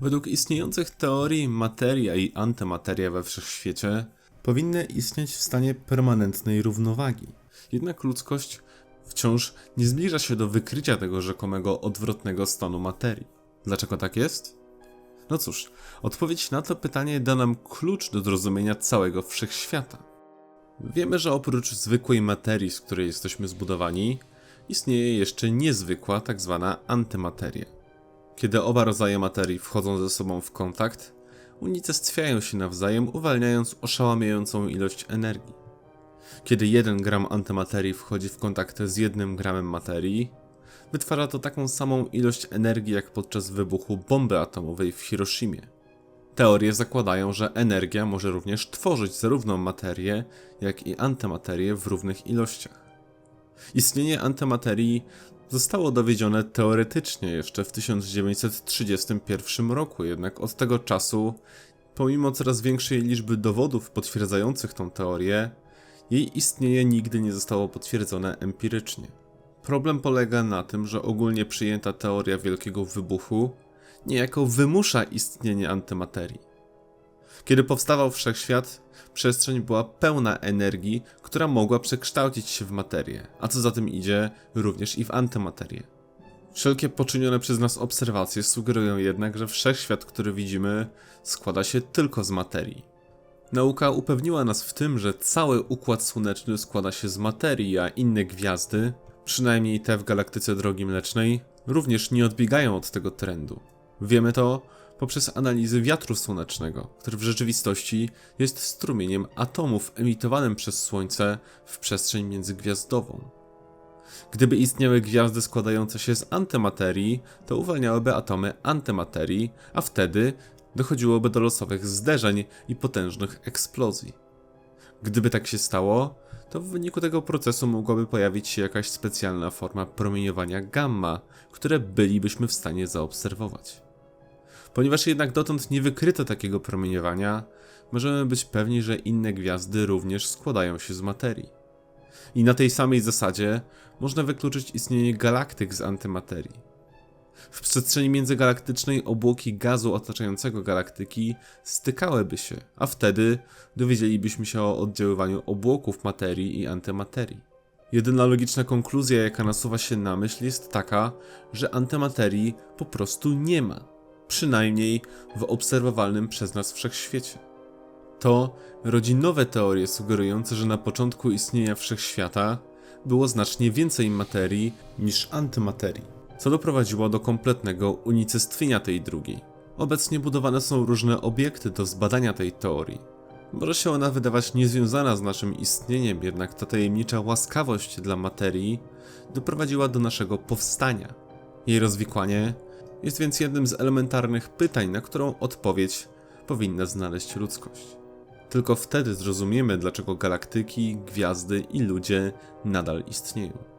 Według istniejących teorii materia i antymateria we wszechświecie powinny istnieć w stanie permanentnej równowagi. Jednak ludzkość wciąż nie zbliża się do wykrycia tego rzekomego odwrotnego stanu materii. Dlaczego tak jest? No cóż, odpowiedź na to pytanie da nam klucz do zrozumienia całego wszechświata. Wiemy, że oprócz zwykłej materii, z której jesteśmy zbudowani, istnieje jeszcze niezwykła, tak zwana antymateria. Kiedy oba rodzaje materii wchodzą ze sobą w kontakt, unicestwiają się nawzajem, uwalniając oszałamiającą ilość energii. Kiedy jeden gram antymaterii wchodzi w kontakt z jednym gramem materii, wytwarza to taką samą ilość energii jak podczas wybuchu bomby atomowej w Hiroshimie. Teorie zakładają, że energia może również tworzyć zarówno materię, jak i antymaterię w równych ilościach. Istnienie antymaterii zostało dowiedzione teoretycznie jeszcze w 1931 roku, jednak od tego czasu, pomimo coraz większej liczby dowodów potwierdzających tą teorię, jej istnienie nigdy nie zostało potwierdzone empirycznie. Problem polega na tym, że ogólnie przyjęta teoria wielkiego wybuchu niejako wymusza istnienie antymaterii. Kiedy powstawał wszechświat, przestrzeń była pełna energii, która mogła przekształcić się w materię, a co za tym idzie, również i w antymaterię. Wszelkie poczynione przez nas obserwacje sugerują jednak, że wszechświat, który widzimy, składa się tylko z materii. Nauka upewniła nas w tym, że cały układ słoneczny składa się z materii, a inne gwiazdy, przynajmniej te w galaktyce Drogi Mlecznej, również nie odbiegają od tego trendu. Wiemy to poprzez analizy wiatru słonecznego, który w rzeczywistości jest strumieniem atomów emitowanym przez Słońce w przestrzeń międzygwiazdową. Gdyby istniały gwiazdy składające się z antymaterii, to uwalniałyby atomy antymaterii, a wtedy dochodziłoby do losowych zderzeń i potężnych eksplozji. Gdyby tak się stało, to w wyniku tego procesu mogłaby pojawić się jakaś specjalna forma promieniowania gamma, które bylibyśmy w stanie zaobserwować. Ponieważ jednak dotąd nie wykryto takiego promieniowania, możemy być pewni, że inne gwiazdy również składają się z materii. I na tej samej zasadzie można wykluczyć istnienie galaktyk z antymaterii. W przestrzeni międzygalaktycznej obłoki gazu otaczającego galaktyki stykałyby się, a wtedy dowiedzielibyśmy się o oddziaływaniu obłoków materii i antymaterii. Jedyna logiczna konkluzja, jaka nasuwa się na myśl, jest taka, że antymaterii po prostu nie ma, przynajmniej w obserwowalnym przez nas wszechświecie. To rodzi nowe teorie sugerujące, że na początku istnienia wszechświata było znacznie więcej materii niż antymaterii, co doprowadziło do kompletnego unicestwienia tej drugiej. Obecnie budowane są różne obiekty do zbadania tej teorii. Może się ona wydawać niezwiązana z naszym istnieniem, jednak ta tajemnicza łaskawość dla materii doprowadziła do naszego powstania. Jej rozwikłanie jest więc jednym z elementarnych pytań, na którą odpowiedź powinna znaleźć ludzkość. Tylko wtedy zrozumiemy, dlaczego galaktyki, gwiazdy i ludzie nadal istnieją.